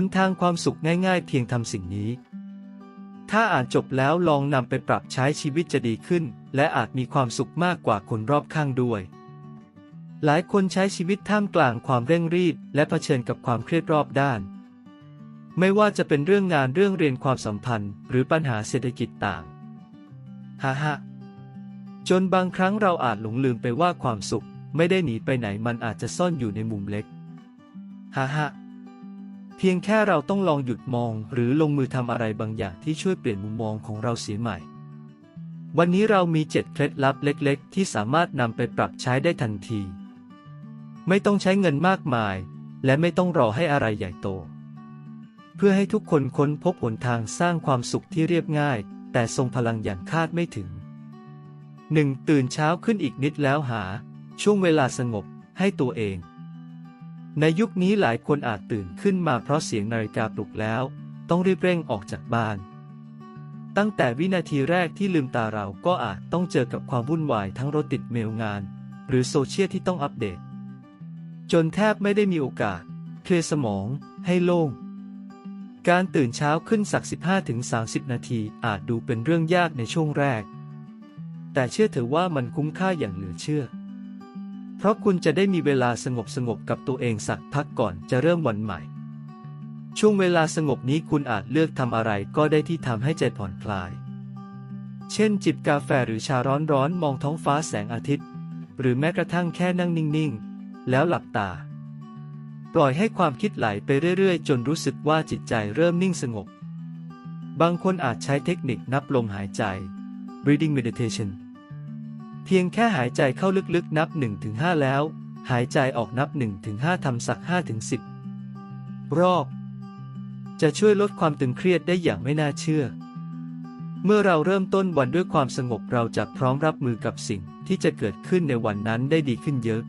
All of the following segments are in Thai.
นทางความสุขง่ายๆ เพียงทำสิ่งนี้ ถ้าอ่านจบแล้วลองนำไปปรับใช้ชีวิตจะดีขึ้น และอาจมีความสุขมากกว่าคนรอบข้างด้วย หลายคนใช้ชีวิตท่ามกลางความเร่งรีบและเผชิญกับความเครียดรอบด้าน ไม่ว่าจะเป็นเรื่องงานเรื่องเรียนความสัมพันธ์ หรือปัญหาเศรษฐกิจต่างฮ่าฮ่าจนบางครั้งเราอาจหลงลืมไปว่าความสุข ไม่ได้หนีไปไหนมันอาจจะซ่อนอยู่ในมุมเล็กฮ่าฮ่า เพียงแค่เราต้องลองหยุดมองหรือลงมือทำอะไรบางอย่างที่ช่วยเปลี่ยนมุมมองของเราเสียใหม่ วันนี้เรามีเจ็ดเคล็ดลับเล็ก ๆ ที่สามารถนำไปปรับใช้ได้ทันที ไม่ต้องใช้เงินมากมาย และไม่ต้องรอให้อะไรใหญ่โต เพื่อให้ทุกคนค้นพบหนทางสร้างความสุขที่เรียบง่าย แต่ทรงพลังอย่างคาดไม่ถึง 1. ตื่นเช้าขึ้นอีกนิดแล้วหา ช่วงเวลาสงบให้ตัวเอง ในยุคนี้หลายคนอาจตื่นขึ้นมาเพราะเสียงนาฬิกาปลุกแล้ว ต้องรีบเร่งออกจากบ้าน ตั้งแต่วินาทีแรกที่ลืมตาเราก็อาจต้องเจอกับความวุ่นวายทั้งรถติดเมลงาน หรือโซเชียลที่ต้องอัปเดต จนแทบไม่ได้มีโอกาสเคลียร์สมองให้โล่ง การตื่นเช้าขึ้นสัก 15-30 นาทีอาจดูเป็นเรื่องยากในช่วงแรก แต่เชื่อเถอะว่ามันคุ้มค่าอย่างเหลือเชื่อ ราะคุณจะได้มีเวลาสงบสงบกับตัวเองสักพักก่อนจะเริ่มวันใหม่ ช่วงเวลาสงบนี้คุณอาจเลือกทำอะไรก็ได้ที่ทำให้ใจผ่อนคลาย เช่น จิบกาแฟหรือชาร้อนๆมองท้องฟ้าแสงอาทิตย์ หรือแม้กระทั่งแค่นั่งนิ่งๆ แล้วหลับตา ปล่อยให้ความคิดไหลไปเรื่อยๆ จนรู้สึกว่าจิตใจเริ่มนิ่งสงบ บางคนอาจใช้เทคนิคนับลมหายใจ breathing meditation เพียงแค่หายใจเข้าลึกๆนับ 1-5 แล้ว หายใจออกนับ 1-5ทำสัก 5-10 รอบ จะช่วยลดความตึงเครียดได้อย่างไม่น่าเชื่อ เมื่อเราเริ่มต้นวันด้วยความสงบเราจะพร้อมรับมือกับสิ่งที่จะเกิดขึ้นในวันนั้นได้ดีขึ้นเยอะ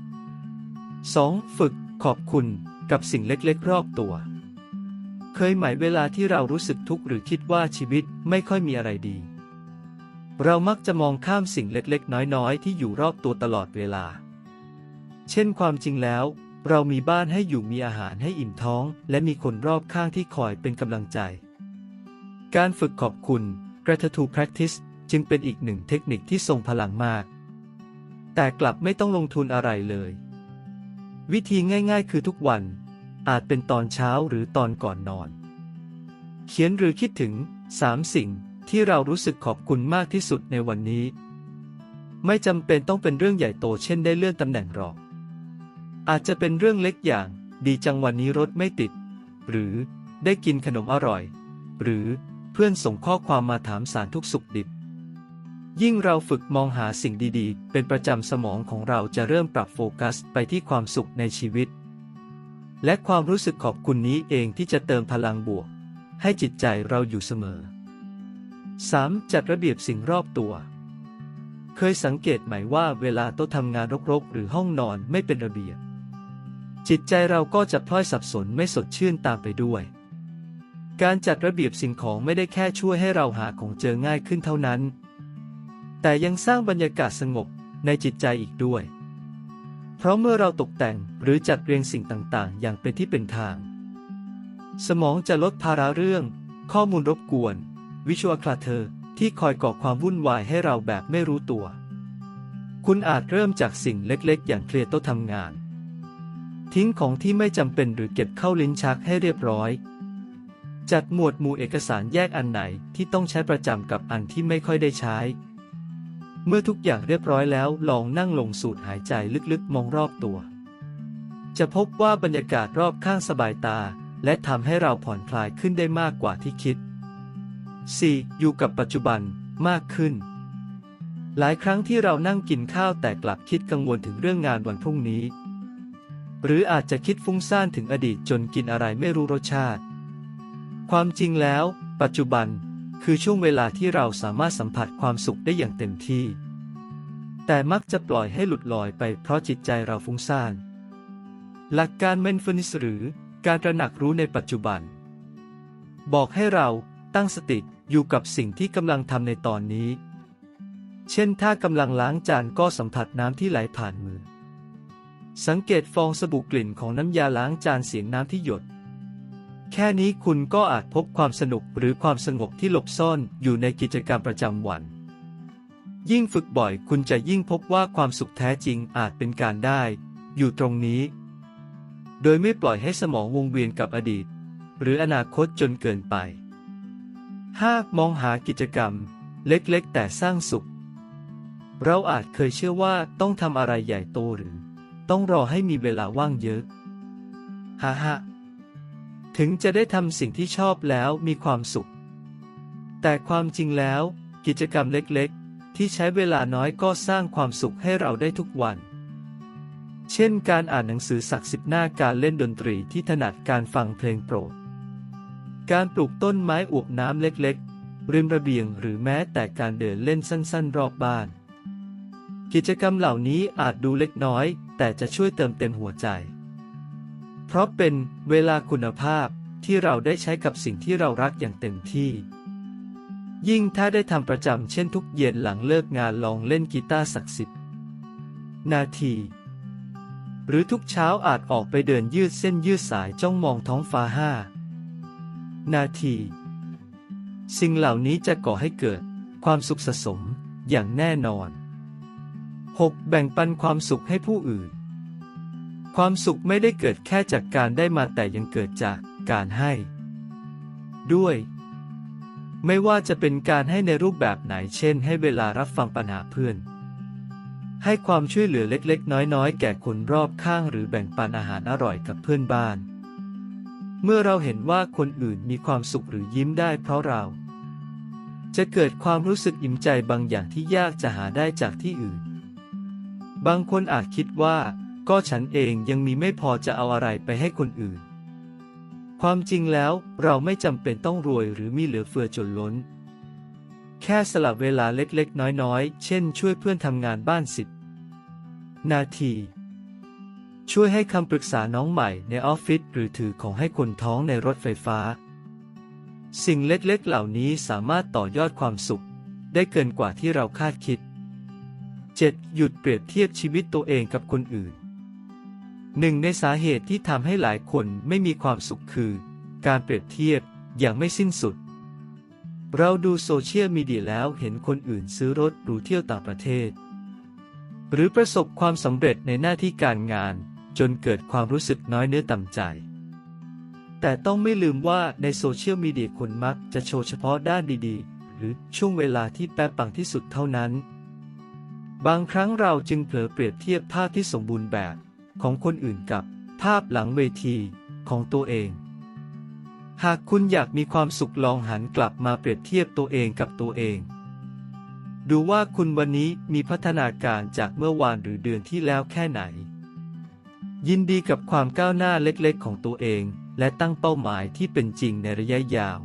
2. ฝึกขอบคุณกับสิ่งเล็กๆ รอบตัว เคยไหมเวลาที่เรารู้สึกทุกข์หรือคิดว่าชีวิตไม่ค่อยมีอะไรดี เรามักจะมองข้ามสิ่งเล็กๆ น้อยๆ ที่อยู่รอบตัวตลอดเวลา เช่นความจริงแล้ว เรามีบ้านให้อยู่มีอาหารให้อิ่มท้อง และมีคนรอบข้างที่คอยเป็นกำลังใจ การฝึกขอบคุณ gratitude practice จึงเป็นอีกหนึ่งเทคนิคที่ทรงพลังมาก แต่กลับไม่ต้องลงทุนอะไรเลย วิธีง่ายๆ คือทุกวัน อาจเป็นตอนเช้าหรือตอนก่อนนอน เขียนหรือคิดถึงสามสิ่ง ที่เรารู้สึกขอบคุณมากที่สุดในวันนี้ ไม่จำเป็นต้องเป็นเรื่องใหญ่โตเช่นได้เลื่อนตำแหน่งหรอก อาจจะเป็นเรื่องเล็กอย่าง ดีจังวันนี้รถไม่ติด หรือได้กินขนมอร่อย หรือเพื่อนส่งข้อความมาถามสารทุกสุขดิบ ยิ่งเราฝึกมองหาสิ่งดีๆ เป็นประจำสมองของเราจะเริ่มปรับโฟกัสไปที่ความสุขในชีวิต และความรู้สึกขอบคุณนี้เองที่จะเติมพลังบวก ให้จิตใจเราอยู่เสมอ 3. จัดระเบียบสิ่งรอบตัว เคยสังเกตไหมว่าเวลาโต๊ะทำงานรกๆ หรือห้องนอนไม่เป็นระเบียบ จิตใจเราก็จะพลอยสับสนไม่สดชื่นตามไปด้วย การจัดระเบียบสิ่งของไม่ได้แค่ช่วยให้เราหาของเจอง่ายขึ้นเท่านั้น แต่ยังสร้างบรรยากาศสงบในจิตใจอีกด้วย เพราะเมื่อเราตกแต่งหรือจัดเรียงสิ่งต่างๆ อย่างเป็นที่เป็นทาง สมองจะลดภาระเรื่อง ข้อมูลรบกวน วิชวลคลาเทอร์ที่คอยก่อความวุ่นวายให้เราแบบไม่รู้ตัว คุณอาจเริ่มจากสิ่งเล็กๆ อย่างเคลียร์โต๊ะทำงาน ทิ้งของที่ไม่จำเป็นหรือเก็บเข้าลิ้นชักให้เรียบร้อย จัดหมวดหมู่เอกสารแยกอันไหนที่ต้องใช้ประจำกับอันที่ไม่ค่อยได้ใช้ เมื่อทุกอย่างเรียบร้อยแล้วลองนั่งลงสูดหายใจลึกๆ มองรอบตัว จะพบว่าบรรยากาศรอบข้างสบายตา และทำให้เราผ่อนคลายขึ้นได้มากกว่าที่คิด 4. อยู่กับปัจจุบันมากขึ้น หลายครั้งที่เรานั่งกินข้าวแต่กลับคิดกังวลถึงเรื่องงานวันพรุ่งนี้ หรืออาจจะคิดฟุ้งซ่านถึงอดีตจนกินอะไรไม่รู้รสชาติ ความจริงแล้ว ปัจจุบันคือช่วงเวลาที่เราสามารถสัมผัสความสุขได้อย่างเต็มที่ แต่มักจะปล่อยให้หลุดลอยไปเพราะจิตใจเราฟุ้งซ่าน หลักการ mindfulness หรือการตระหนักรู้ในปัจจุบัน บอกให้เราตั้งสติ อยู่กับสิ่งที่กำลังทำในตอนนี้ เช่นถ้ากำลังล้างจานก็สัมผัสน้ำที่ไหลผ่านมือ สังเกตฟองสบู่กลิ่นของน้ำยาล้างจานเสียงน้ำที่หยด แค่นี้คุณก็อาจพบความสนุกหรือความสงบที่หลบซ่อนอยู่ในกิจกรรมประจำวัน ยิ่งฝึกบ่อยคุณจะยิ่งพบว่าความสุขแท้จริงอาจเป็นการได้ อยู่ตรงนี้ โดยไม่ปล่อยให้สมองวงเวียนกับอดีต หรืออนาคตจนเกินไป 5. มองหากิจกรรม เล็กๆ แต่สร้างสุข เราอาจเคยเชื่อว่าต้องทำอะไรใหญ่โตหรือ ต้องรอให้มีเวลาว่างเยอะฮ่าฮถึงจะได้ทำสิ่งที่ชอบแล้วมีความสุข แต่ความจริงแล้ว กิจกรรมเล็กๆ ที่ใช้เวลาน้อยก็สร้างความสุขให้เราได้ทุกวัน เช่น การอ่านหนังสือสักสิบหน้าการเล่นดนตรีที่ถนัดการฟังเพลงโปรด การปลูกต้นไม้อวบน้ำเล็กๆ ริมระเบียงหรือแม้แต่การเดินเล่นสั้นๆ รอบบ้าน กิจกรรมเหล่านี้อาจดูเล็กน้อย แต่จะช่วยเติมเต็มหัวใจ เพราะเป็นเวลาคุณภาพที่เราได้ใช้กับสิ่งที่เรารักอย่างเต็มที่ ยิ่งถ้าได้ทำประจำเช่นทุกเย็นหลังเลิกงานลองเล่นกีตาร์สักสิบนาที หรือทุกเช้าอาจออกไปเดินยืดเส้นยืดสายจ้องมองท้องฟ้าห้า นาที สิ่งเหล่านี้จะก่อให้เกิดความสุขสะสมอย่างแน่นอน 6. แบ่งปันความสุขให้ผู้อื่น ความสุขไม่ได้เกิดแค่จากการได้มาแต่ยังเกิดจากการให้ ด้วย ไม่ว่าจะเป็นการให้ในรูปแบบไหนเช่น ให้เวลารับฟังปัญหาเพื่อน ให้ความช่วยเหลือเล็กๆ น้อยๆ แก่คนรอบข้างหรือแบ่งปันอาหารอร่อยกับเพื่อนบ้าน เมื่อเราเห็นว่าคนอื่นมีความสุขหรือยิ้มได้เพราะเรา จะเกิดความรู้สึกอิ่มใจบางอย่างที่ยากจะหาได้จากที่อื่น บางคนอาจคิดว่า ก็ฉันเองยังมีไม่พอจะเอาอะไรไปให้คนอื่น ความจริงแล้วเราไม่จำเป็นต้องรวยหรือมีเหลือเฟือจนล้น แค่สลับเวลาเล็กๆ น้อยๆ เช่น ช่วยเพื่อนทำงานบ้านสิบนาที ช่วยให้คำปรึกษาน้องใหม่ในออฟฟิศหรือถือของให้คนท้องในรถไฟฟ้า สิ่งเล็กๆ เหล่านี้สามารถต่อยอดความสุข ได้เกินกว่าที่เราคาดคิด 7. หยุดเปรียบเทียบชีวิตตัวเองกับคนอื่น หนึ่งในสาเหตุที่ทำให้หลายคนไม่มีความสุขคือ การเปรียบเทียบอย่างไม่สิ้นสุด เราดูโซเชียลมีเดียแล้วเห็นคนอื่นซื้อรถหรูเที่ยวต่างประเทศ หรือประสบความสำเร็จในหน้าที่การงาน จนเกิดความรู้สึกน้อยเนื้อต่ำใจ แต่ต้องไม่ลืมว่าในโซเชียลมีเดียคนมักจะโชว์เฉพาะด้านดีๆ หรือช่วงเวลาที่แป๊บปังที่สุดเท่านั้น บางครั้งเราจึงเผลอเปรียบเทียบภาพที่สมบูรณ์แบบของคนอื่นกับภาพหลังเวทีของตัวเอง หากคุณอยากมีความสุขลองหันกลับมาเปรียบเทียบตัวเองกับตัวเอง ดูว่าคุณวันนี้มีพัฒนาการจากเมื่อวานหรือเดือนที่แล้วแค่ไหน ยินดีกับความก้าวหน้าเล็กๆ ของตัวเอง และตั้งเป้าหมายที่เป็นจริงในระยะยาว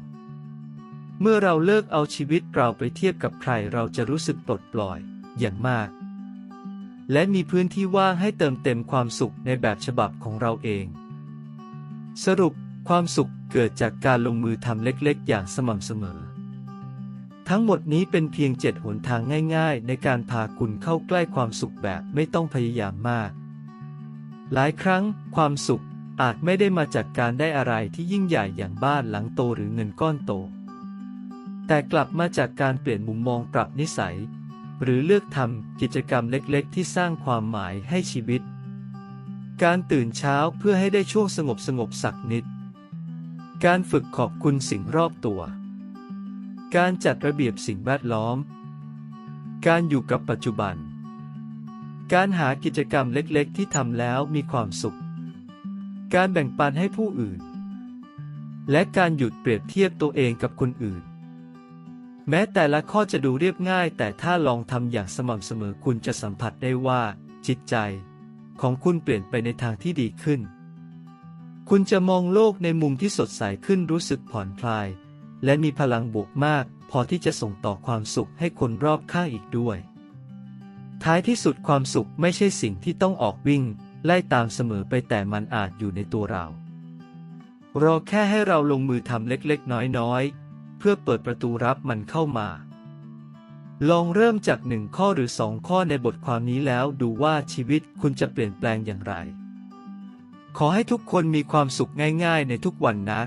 เมื่อเราเลิกเอาชีวิตเราไปเทียบกับใครเราจะรู้สึกปลดปล่อยอย่างมาก และมีพื้นที่ว่างให้เติมเต็มความสุขในแบบฉบับของเราเอง สรุปความสุขเกิดจากการลงมือทำเล็กๆ อย่างสม่ำเสมอ ทั้งหมดนี้เป็นเพียงเจ็ดหนทางง่ายๆ ในการพาคุณเข้าใกล้ความสุขแบบไม่ต้องพยายามมาก หลายครั้งความสุขอาจไม่ได้มาจากการได้อะไรที่ยิ่งใหญ่อย่างบ้านหลังโตหรือเงินก้อนโต แต่กลับมาจากการเปลี่ยนมุมมองปรับนิสัย หรือเลือกทำกิจกรรมเล็กๆ ที่สร้างความหมายให้ชีวิต การตื่นเช้าเพื่อให้ได้ช่วงสงบสงบสักนิด การฝึกขอบคุณสิ่งรอบตัว การจัดระเบียบสิ่งแวดล้อม การอยู่กับปัจจุบัน การหากิจกรรมเล็กๆ ที่ทำแล้วมีความสุข การแบ่งปันให้ผู้อื่น และการหยุดเปรียบเทียบตัวเองกับคนอื่น แม้แต่ละข้อจะดูเรียบง่าย แต่ถ้าลองทำอย่างสม่ำเสมอคุณจะสัมผัสได้ว่า จิตใจ ของคุณเปลี่ยนไปในทางที่ดีขึ้น คุณจะมองโลกในมุมที่สดใสขึ้นรู้สึกผ่อนคลาย และมีพลังบวกมาก พอที่จะส่งต่อความสุขให้คนรอบข้างอีกด้วย ท้ายที่สุดความสุขไม่ใช่สิ่งที่ต้องออกวิ่ง ไล่ตามเสมอไปแต่มันอาจอยู่ในตัวเรา รอแค่ให้เราลงมือทำเล็กๆ น้อยๆ เพื่อเปิดประตูรับมันเข้ามา ลองเริ่มจากหนึ่งข้อหรือสองข้อในบทความนี้แล้วดูว่าชีวิตคุณจะเปลี่ยนแปลงอย่างไร ขอให้ทุกคนมีความสุขง่ายๆ ในทุกวันนะ